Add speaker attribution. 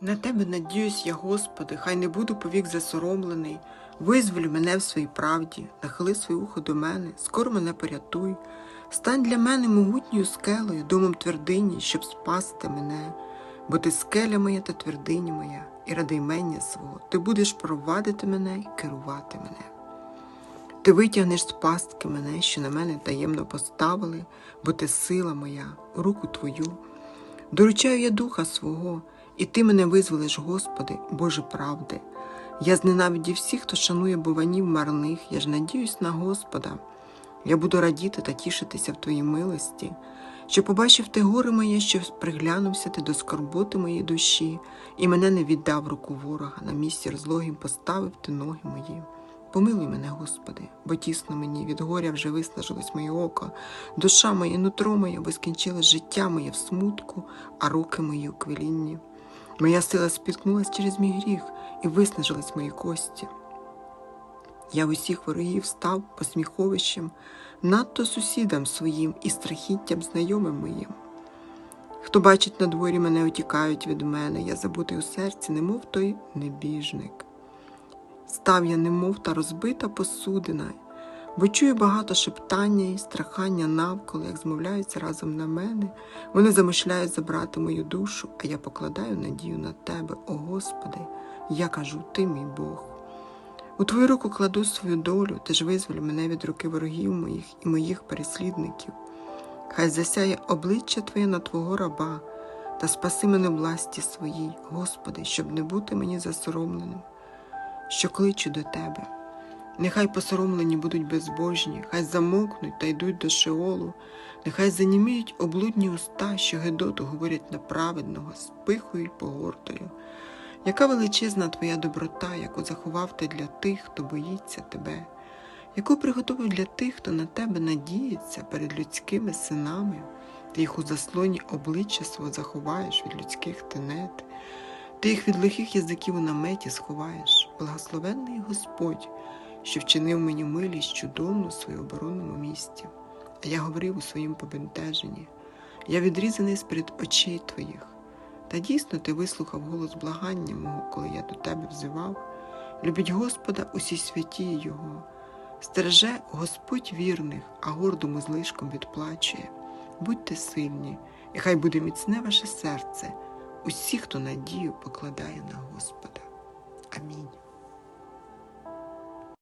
Speaker 1: На тебе надіюсь я, Господи, хай не буду повік засоромлений. Визволь мене в своїй правді, нахили своє ухо до мене, скоро мене порятуй. Стань для мене могутньою скелею, домом твердині, щоб спасти мене. Бо ти скеля моя та твердиня моя, і ради імення свого ти будеш провадити мене і керувати мене. Ти витягнеш з пастки мене, що на мене таємно поставили, бо ти сила моя, руку твою. Доручаю я духа свого, і ти мене визволиш, Господи, Боже правди. Я зненавидів всіх, хто шанує буванів марних, я ж надіюсь на Господа. Я буду радіти та тішитися в Твоїй милості, що побачив ти горе моє, що приглянувся ти до скорботи моєї душі, і мене не віддав руку ворога, на місці розлогім поставив ти ноги мої. Помилуй мене, Господи, бо тісно мені від горя вже виснажилось моє око, душа моя, нутро моє, бо скінчилось життя моє в смутку, а руки мої у квілінні. Моя сила спіткнулась через мій гріх і виснажились мої кості. Я усіх ворогів став посміховищем, надто сусідам своїм і страхіттям знайомим моїм. Хто бачить на дворі мене, утікають від мене, я забутий у серці, немов той небіжник. Став я, немов та розбита посудина, бо чую багато шептання і страхання навколо, як змовляються разом на мене. Вони замишляють забрати мою душу, а я покладаю надію на тебе, о Господи, я кажу, ти мій Бог. У твою руку кладу свою долю, ти ж визволь мене від руки ворогів моїх і моїх переслідників. Хай засяє обличчя Твоє на Твого раба та спаси мене власті своїй, Господи, щоб не бути мені засоромленим, що кличу до Тебе. Нехай посоромлені будуть безбожні, хай замовкнуть та йдуть до Шеолу, нехай заніміють облудні уста, що Гедоту говорять на праведного, з пихою й погортою. Яка величезна твоя доброта, яку заховав ти для тих, хто боїться тебе, яку приготував для тих, хто на тебе надіється перед людськими синами, ти їх у заслоні обличчя свого заховаєш від людських тенет, ти їх від лихих язиків у наметі сховаєш, благословенний Господь, що вчинив мені милість чудовну в своєму оборонному місті. А я говорив у своїм побентеженні, я відрізаний з-перед очей твоїх. Та дійсно ти вислухав голос благання мого, коли я до тебе взивав. Любіть Господа усі святі Його. Стереже Господь вірних, а гордому злишком відплачує. Будьте сильні, і хай буде міцне ваше серце, усі, хто надію покладає на Господа. Амінь.